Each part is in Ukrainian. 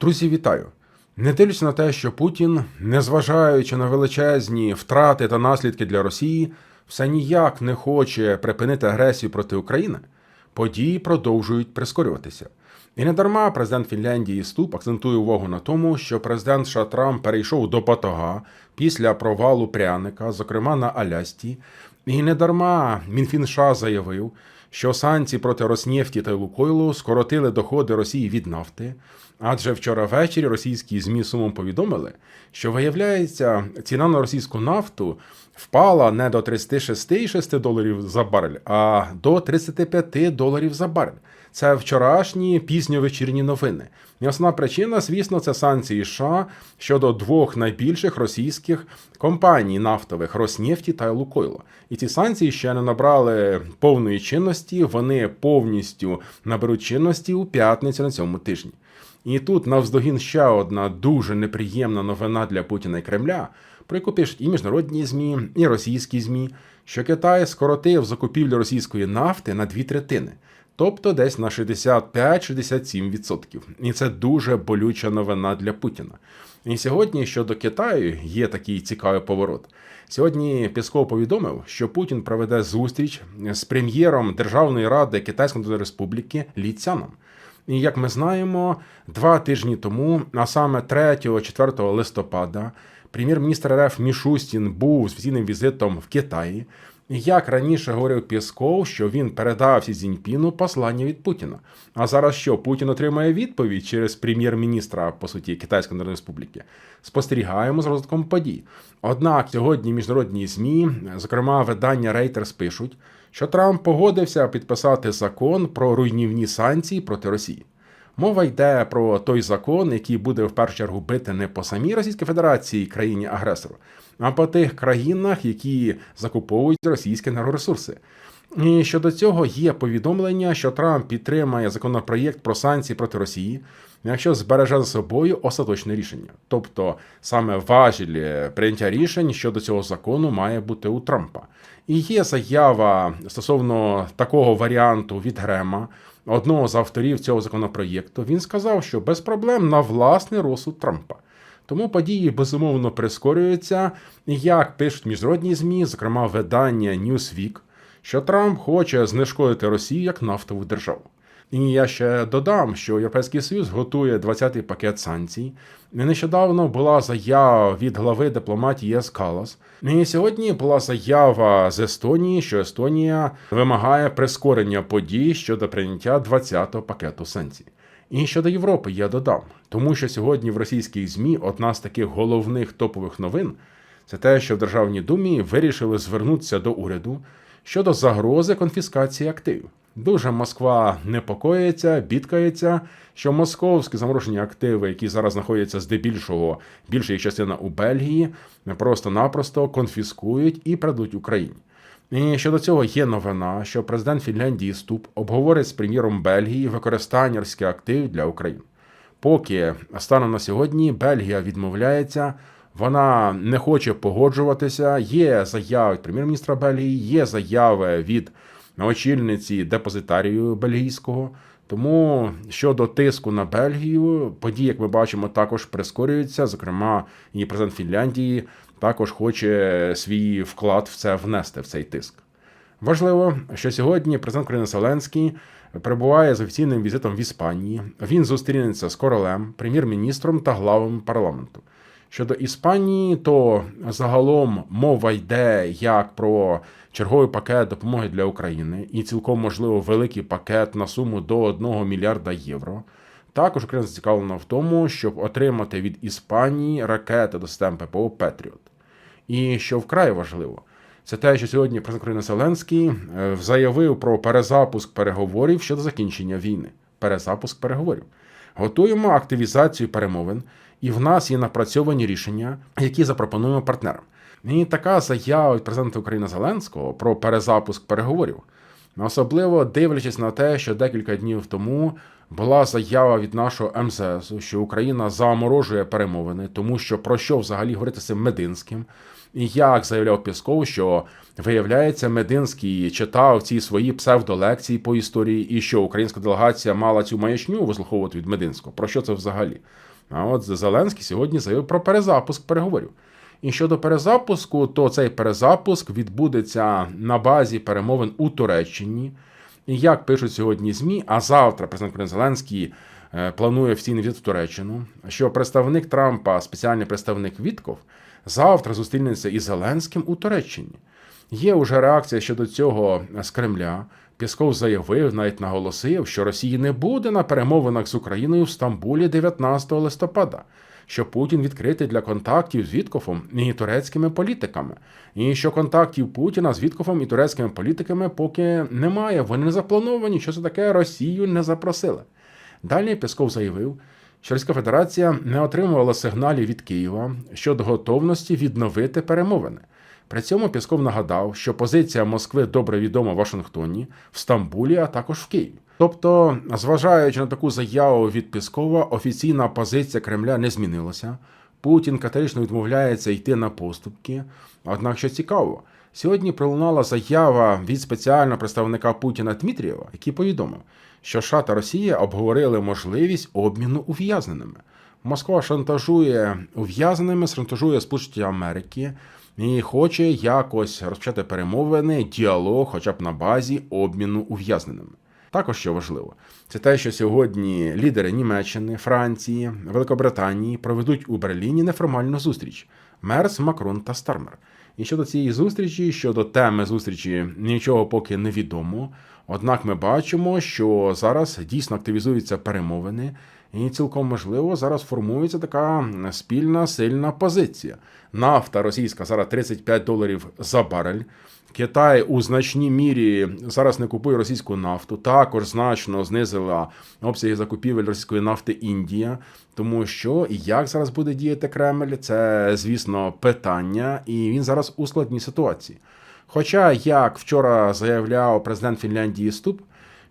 Друзі, вітаю! Не дивлячись на те, що Путін, незважаючи на величезні втрати та наслідки для Росії, все ніяк не хоче припинити агресію проти України, події продовжують прискорюватися. І не дарма президент Фінляндії Ступ акцентує увагу на тому, що президент США Трамп перейшов до батога після провалу пряника, зокрема на Алясті. І не дарма Мінфін США заявив, що санкції проти Роснефті та Лукойлу скоротили доходи Росії від нафти. Адже вчора ввечері російські ЗМІ сумом повідомили, що виявляється, ціна на російську нафту впала не до 36,6 доларів за барель, а до 35 доларів за барель. Це вчорашні пізньовечірні новини. І основна причина, звісно, це санкції США щодо двох найбільших російських компаній нафтових Роснефті та Лукойла. І ці санкції ще не набрали повної чинності. Вони повністю наберуть чинності у п'ятницю на цьому тижні. І тут навздогін ще одна дуже неприємна новина для Путіна і Кремля, про яку пишуть і міжнародні ЗМІ, і російські ЗМІ, що Китай скоротив закупівлю російської нафти на дві третини, тобто десь на 65-67%. І це дуже болюча новина для Путіна. І сьогодні щодо Китаю є такий цікавий поворот. Сьогодні Пісков повідомив, що Путін проведе зустріч з прем'єром Державної ради Китайської Республіки Лі Цяном. І як ми знаємо, два тижні тому, а саме 3-4 листопада, прем'єр-міністр РФ Мішустін був з офіційним візитом в Китаї. Як раніше говорив Пісков, що він передав Сі Цзіньпіну послання від Путіна. А зараз що Путін отримає відповідь через прем'єр-міністра, по суті, Китайської Народної Республіки. Спостерігаємо з розвитком подій. Однак сьогодні міжнародні змі, зокрема видання Reuters, пишуть, що Трамп погодився підписати закон про руйнівні санкції проти Росії. Мова йде про той закон, який буде в першу чергу бити не по самій Російській Федерації, країні агресору, а по тих країнах, які закуповують російські енергоресурси. І щодо цього є повідомлення, що Трамп підтримає законопроєкт про санкції проти Росії, якщо збереже за собою остаточне рішення. Тобто саме важіль прийняття рішень щодо цього закону має бути у Трампа. І є заява стосовно такого варіанту від Грема, одного з авторів цього законопроєкту. Він сказав, що без проблем на власний розсуд Трампа. Тому події безумовно прискорюються, як пишуть міжнародні змі, зокрема видання Newsweek, що Трамп хоче знешкодити Росію як нафтову державу. І я ще додам, що Європейський Союз готує 20-й пакет санкцій. І нещодавно була заява від глави дипломатії ЄС Калас. І сьогодні була заява з Естонії, що Естонія вимагає прискорення подій щодо прийняття 20-го пакету санкцій. І щодо Європи я додам, тому що сьогодні в російських змі одна з таких головних топових новин це те, що в Державній думі вирішили звернутися до уряду щодо загрози конфіскації активів. Дуже Москва непокоїться, бідкається, що московські заморожені активи, які зараз знаходяться здебільшого, більша їх частина у Бельгії, просто-напросто конфіскують і придуть Україні. І щодо цього є новина, що президент Фінляндії Ступ обговорить з прем'єром Бельгії використання російських активів для України. Поки станом на сьогодні Бельгія відмовляється, вона не хоче погоджуватися. Є заяви від прем'єр-міністра Бельгії, є заяви від очільниці депозитарію бельгійського. Тому щодо тиску на Бельгію, події, як ми бачимо, також прискорюються. Зокрема, і президент Фінляндії також хоче свій вклад в це внести в цей тиск. Важливо, що сьогодні президент України Зеленський перебуває з офіційним візитом в Іспанії. Він зустрінеться з королем, прем'єр-міністром та главами парламенту. Щодо Іспанії, то загалом мова йде як про черговий пакет допомоги для України і цілком можливо великий пакет на суму до 1 мільярда євро. Також Україна зацікавлена в тому, щоб отримати від Іспанії ракети до систем ППО Петріот. І що вкрай важливо, це те, що сьогодні президент України Зеленський е, заявив про перезапуск переговорів щодо закінчення війни. Перезапуск переговорів. Готуємо активізацію перемовин, і в нас є напрацьовані рішення, які запропонуємо партнерам. І така заява від президента України Зеленського про перезапуск переговорів. Особливо дивлячись на те, що декілька днів тому була заява від нашого МЗС, що Україна заморожує перемовини, тому що про що взагалі говорити з Мединським, І як заявляв Пісков, що виявляється, Мединський читав ці свої псевдолекції по історії, і що українська делегація мала цю маячню вислуховувати від Мединського. Про що це взагалі? А от Зеленський сьогодні заявив про перезапуск переговорів. І щодо перезапуску, то цей перезапуск відбудеться на базі перемовин у Туреччині. І як пишуть сьогодні ЗМІ, а завтра президент Зеленський е, планує офіційний візит в Туреччину, що представник Трампа, спеціальний представник Вітков, завтра зустрінеться із Зеленським у Туреччині. Є уже реакція щодо цього з Кремля. Пісков заявив, навіть наголосив, що Росії не буде на перемовинах з Україною в Стамбулі 19 листопада, що Путін відкритий для контактів з Віткофом і турецькими політиками, і що контактів Путіна з Віткофом і турецькими політиками поки немає. Вони не заплановані. Що це таке? Росію не запросили. Далі Пісков заявив, що Російська Федерація не отримувала сигналів від Києва щодо готовності відновити перемовини. При цьому Пісков нагадав, що позиція Москви добре відома в Вашингтоні, в Стамбулі, а також в Києві. Тобто, зважаючи на таку заяву від Піскова, офіційна позиція Кремля не змінилася. Путін категорично відмовляється йти на поступки. Однак, що цікаво, сьогодні пролунала заява від спеціального представника Путіна Дмитрієва, який повідомив, що США та Росія обговорили можливість обміну ув'язненими. Москва шантажує ув'язненими, шантажує Сполучені Америки і хоче якось розпочати перемовини, діалог, хоча б на базі обміну ув'язненими. Також що важливо, це те, що сьогодні лідери Німеччини, Франції, Великобританії проведуть у Берліні неформальну зустріч Мерс, Макрон та Стармер. І щодо цієї зустрічі, щодо теми зустрічі, нічого поки не відомо. Однак ми бачимо, що зараз дійсно активізуються перемовини, і цілком можливо зараз формується така спільна сильна позиція. Нафта російська зараз 35 доларів за барель. Китай у значній мірі зараз не купує російську нафту. Також значно знизила обсяги закупівель російської нафти Індія. Тому що як зараз буде діяти Кремль, це звісно питання, і він зараз у складній ситуації. Хоча, як вчора заявляв президент Фінляндії Ступ,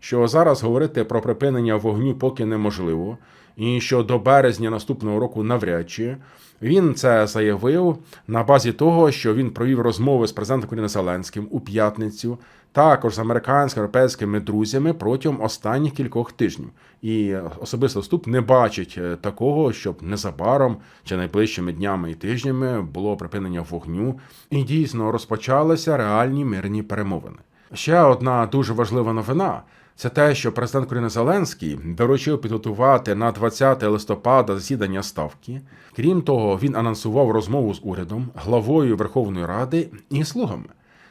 що зараз говорити про припинення вогню поки неможливо, і що до березня наступного року навряд чи він це заявив на базі того, що він провів розмови з президентом України Зеленським у п'ятницю, також з американськими європейськими друзями протягом останніх кількох тижнів. І особисто вступ не бачить е, такого, щоб незабаром чи найближчими днями і тижнями було припинення вогню, і дійсно розпочалися реальні мирні перемовини. Ще одна дуже важлива новина. Це те, що президент України Зеленський доручив підготувати на 20 листопада засідання ставки. Крім того, він анонсував розмову з урядом, главою Верховної Ради і слугами.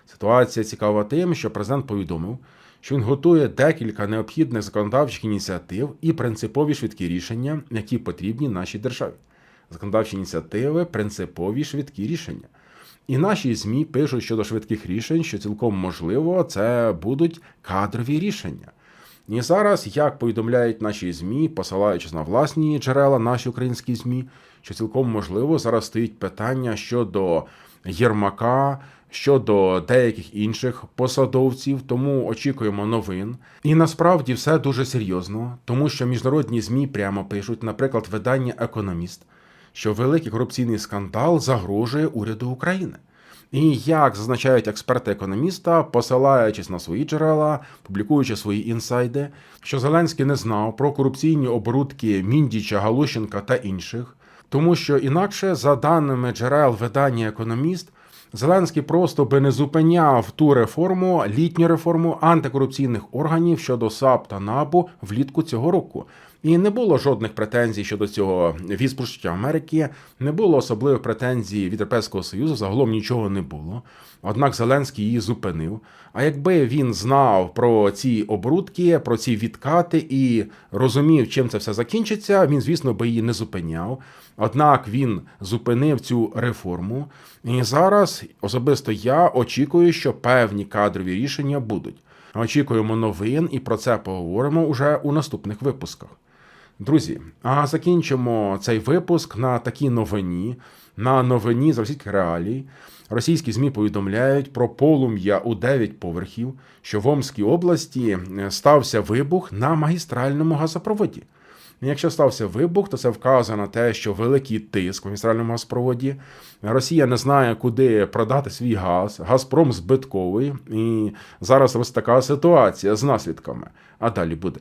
Ситуація цікава тим, що президент повідомив, що він готує декілька необхідних законодавчих ініціатив і принципові швидкі рішення, які потрібні нашій державі. Законодавчі ініціативи, принципові швидкі рішення. І наші ЗМІ пишуть щодо швидких рішень, що цілком можливо це будуть кадрові рішення. І зараз, як повідомляють наші ЗМІ, посилаючись на власні джерела, наші українські ЗМІ, що цілком можливо зараз стоїть питання щодо Єрмака, щодо деяких інших посадовців, тому очікуємо новин. І насправді все дуже серйозно, тому що міжнародні ЗМІ прямо пишуть, наприклад, видання Економіст, що великий корупційний скандал загрожує уряду України. І як зазначають експерти-економіста, посилаючись на свої джерела, публікуючи свої інсайди, що Зеленський не знав про корупційні оборудки Міндіча, Галущенка та інших, тому що інакше, за даними джерел видання Економіст, Зеленський просто би не зупиняв ту реформу, літню реформу антикорупційних органів щодо САП та НАБУ влітку цього року. І не було жодних претензій щодо цього від Сполучених Америки, не було особливих претензій від Європейського Союзу, загалом нічого не було. Однак Зеленський її зупинив. А якби він знав про ці оборудки, про ці відкати і розумів, чим це все закінчиться, він, звісно, би її не зупиняв. Однак він зупинив цю реформу. І зараз особисто я очікую, що певні кадрові рішення будуть. Очікуємо новин і про це поговоримо уже у наступних випусках. Друзі, а закінчимо цей випуск на такій новині, на новині з російських реалій. Російські ЗМІ повідомляють про полум'я у 9 поверхів, що в Омській області стався вибух на магістральному газопроводі. Якщо стався вибух, то це вказує на те, що великий тиск в магістральному газопроводі. Росія не знає, куди продати свій газ. Газпром збитковий. І зараз ось така ситуація з наслідками. А далі буде.